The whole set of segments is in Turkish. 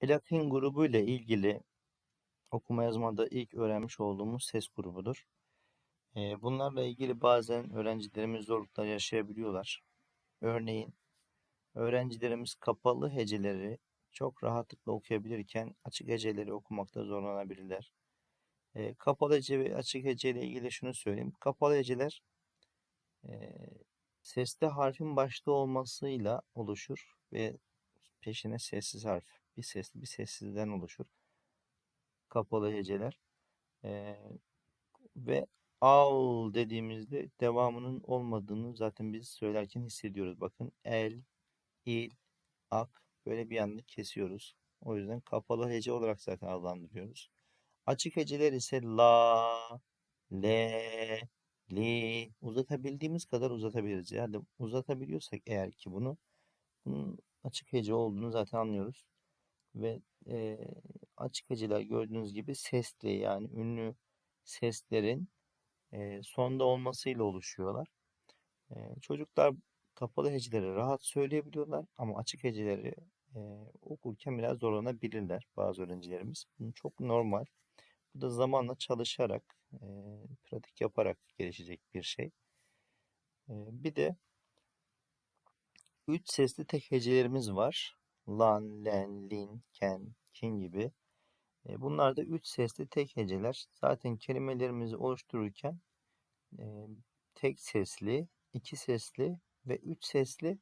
Elakin grubu ile ilgili okuma yazmada ilk öğrenmiş olduğumuz ses grubudur. Bunlarla ilgili bazen öğrencilerimiz zorluklar yaşayabiliyorlar. Örneğin öğrencilerimiz kapalı heceleri çok rahatlıkla okuyabilirken açık heceleri okumakta zorlanabilirler. Kapalı hece ve açık hece ile ilgili şunu söyleyeyim. Kapalı heceler e, sesli harfin başta olmasıyla oluşur ve peşine sessiz harf. Bir sesli bir sessizden oluşur. Kapalı heceler. Ee, ve al dediğimizde devamının olmadığını zaten biz söylerken hissediyoruz. Bakın el, il, ak böyle bir anda kesiyoruz. O yüzden kapalı hece olarak zaten adlandırıyoruz. Açık heceler ise la, le, li uzatabildiğimiz kadar uzatabiliriz. Yani uzatabiliyorsak eğer ki bunu bunun açık hece olduğunu zaten anlıyoruz. Ve e, açık heceler gördüğünüz gibi sesli yani ünlü seslerin e, sonda olmasıyla oluşuyorlar. E, çocuklar kapalı heceleri rahat söyleyebiliyorlar ama açık heceleri e, okurken biraz zorlanabilirler bazı öğrencilerimiz. Bu çok normal. Bu da zamanla çalışarak, e, pratik yaparak gelişecek bir şey. E, bir de üç sesli tek hecelerimiz var. Lan, len, lin, ken, kin gibi. E, bunlar da üç sesli tek heceler. Zaten kelimelerimizi oluştururken e, tek sesli, iki sesli ve üç sesli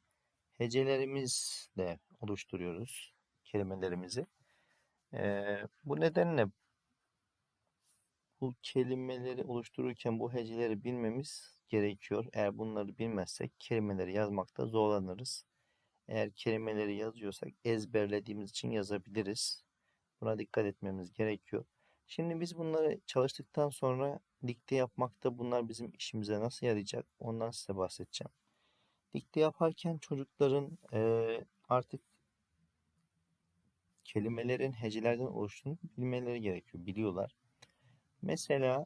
hecelerimizle oluşturuyoruz kelimelerimizi. E, bu nedenle bu kelimeleri oluştururken bu heceleri bilmemiz gerekiyor. Eğer bunları bilmezsek kelimeleri yazmakta zorlanırız. Eğer kelimeleri yazıyorsak ezberlediğimiz için yazabiliriz. Buna dikkat etmemiz gerekiyor. Şimdi biz bunları çalıştıktan sonra dikte yapmakta bunlar bizim işimize nasıl yarayacak ondan size bahsedeceğim. Dikte yaparken çocukların e, artık kelimelerin hecelerden oluştuğunu bilmeleri gerekiyor. Biliyorlar. Mesela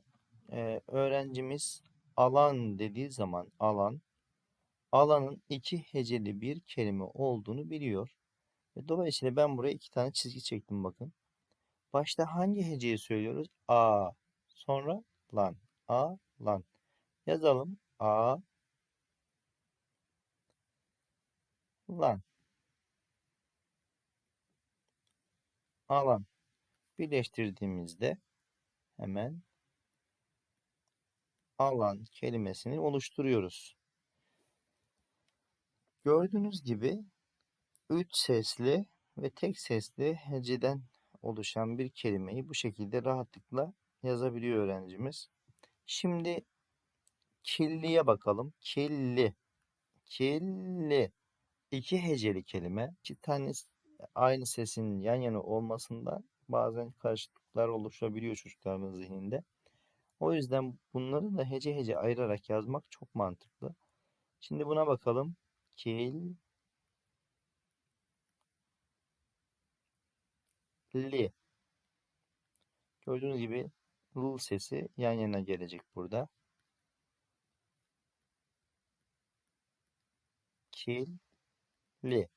e, öğrencimiz alan dediği zaman alan alanın iki heceli bir kelime olduğunu biliyor. Ve dolayısıyla ben buraya iki tane çizgi çektim bakın. Başta hangi heceyi söylüyoruz? A. Sonra lan. A lan. Yazalım. A lan. Alan. Birleştirdiğimizde hemen alan kelimesini oluşturuyoruz. Gördüğünüz gibi üç sesli ve tek sesli heceden oluşan bir kelimeyi bu şekilde rahatlıkla yazabiliyor öğrencimiz. Şimdi kirliye bakalım. Kirli. Kirli. İki heceli kelime. İki tane aynı sesin yan yana olmasından bazen karışıklıklar oluşabiliyor çocukların zihninde. O yüzden bunları da hece hece ayırarak yazmak çok mantıklı. Şimdi buna bakalım. Kil li. Gördüğünüz gibi l sesi yan yana gelecek burada. Kirli.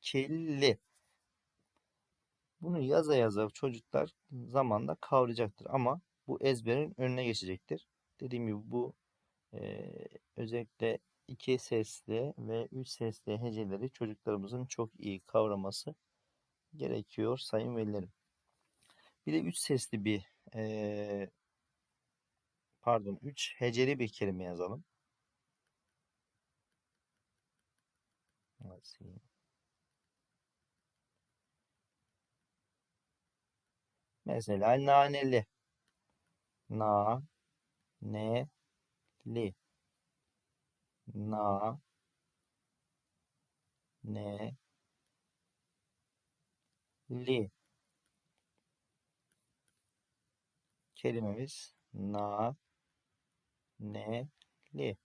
Kirli. Bunu yaza yaza çocuklar zamanla kavrayacaktır ama bu ezberin önüne geçecektir. Dediğim gibi bu e, özellikle iki sesli ve üç sesli heceleri çocuklarımızın çok iyi kavraması gerekiyor sayın velilerim. Bir de üç sesli bir e, pardon üç heceli bir kelime yazalım. Mesela naneli. Na ne li. Na ne li. Kelimemiz na ne li.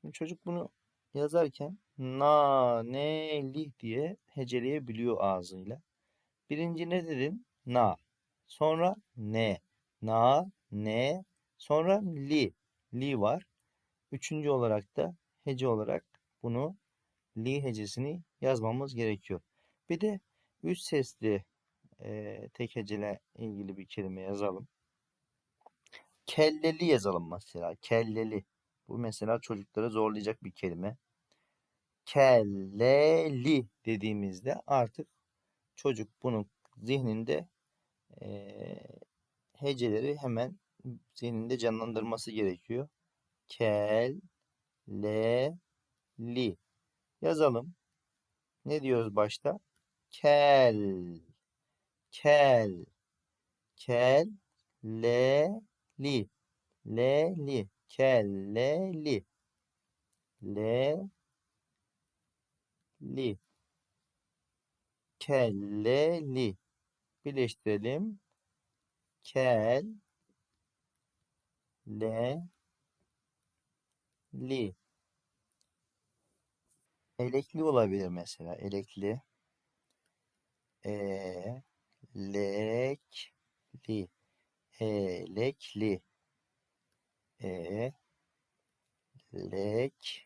Şimdi çocuk bunu yazarken na ne li diye heceleyebiliyor ağzıyla. Birinci ne dedin? Na. Sonra ne. Na, ne. Sonra li. Li var. Üçüncü olarak da hece olarak bunu li hecesini yazmamız gerekiyor. Bir de üç sesli e, tek hecele ilgili bir kelime yazalım. Kelleli yazalım mesela. Kelleli. Bu mesela çocukları zorlayacak bir kelime. Kelleli dediğimizde artık çocuk bunun zihninde eee, heceleri hemen zihninde canlandırması gerekiyor. Kel, le, li. Yazalım. Ne diyoruz başta? Kel, kel, kel, le, li, le, li, kelleli, le, li, kelleli. Birleştirelim. Kel, le, li. Elekli olabilir mesela. Elekli. E, lekli. Elekli. E, lekli.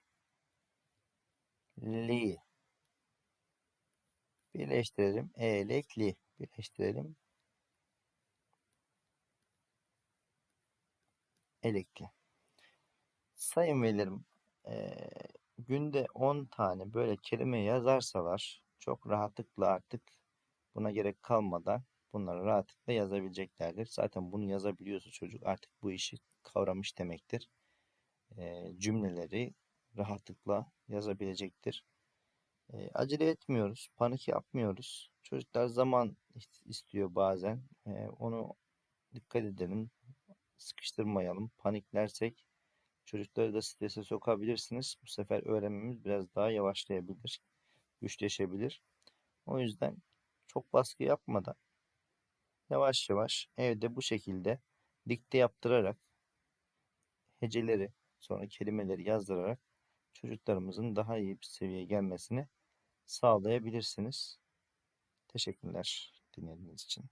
Birleştirelim. Elekli. Birleştirelim. Elekli. Sayın velilerim, eee, günde 10 tane böyle kelime yazarsalar çok rahatlıkla artık buna gerek kalmadan bunları rahatlıkla yazabileceklerdir. Zaten bunu yazabiliyorsa çocuk artık bu işi kavramış demektir. Eee, cümleleri rahatlıkla yazabilecektir. Eee, acele etmiyoruz, panik yapmıyoruz. Çocuklar zaman is- istiyor bazen. Eee, onu dikkat edelim, sıkıştırmayalım. Paniklersek çocukları da strese sokabilirsiniz. Bu sefer öğrenmemiz biraz daha yavaşlayabilir, güçleşebilir. O yüzden çok baskı yapmadan yavaş yavaş evde bu şekilde dikte yaptırarak heceleri sonra kelimeleri yazdırarak çocuklarımızın daha iyi bir seviyeye gelmesini sağlayabilirsiniz. Teşekkürler dinlediğiniz için.